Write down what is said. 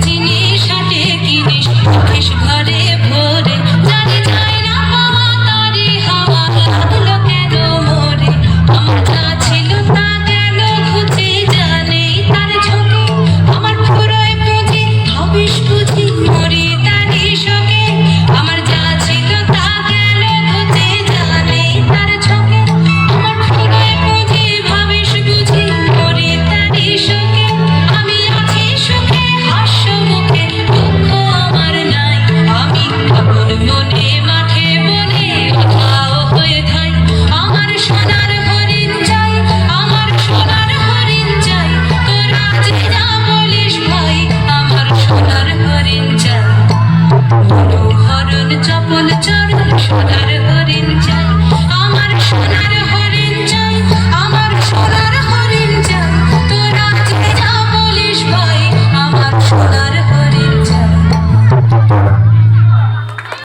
জিনিস হাটে কিনিস মুখেশ ঘর চপল চরণ সোনার হরিণ চাই।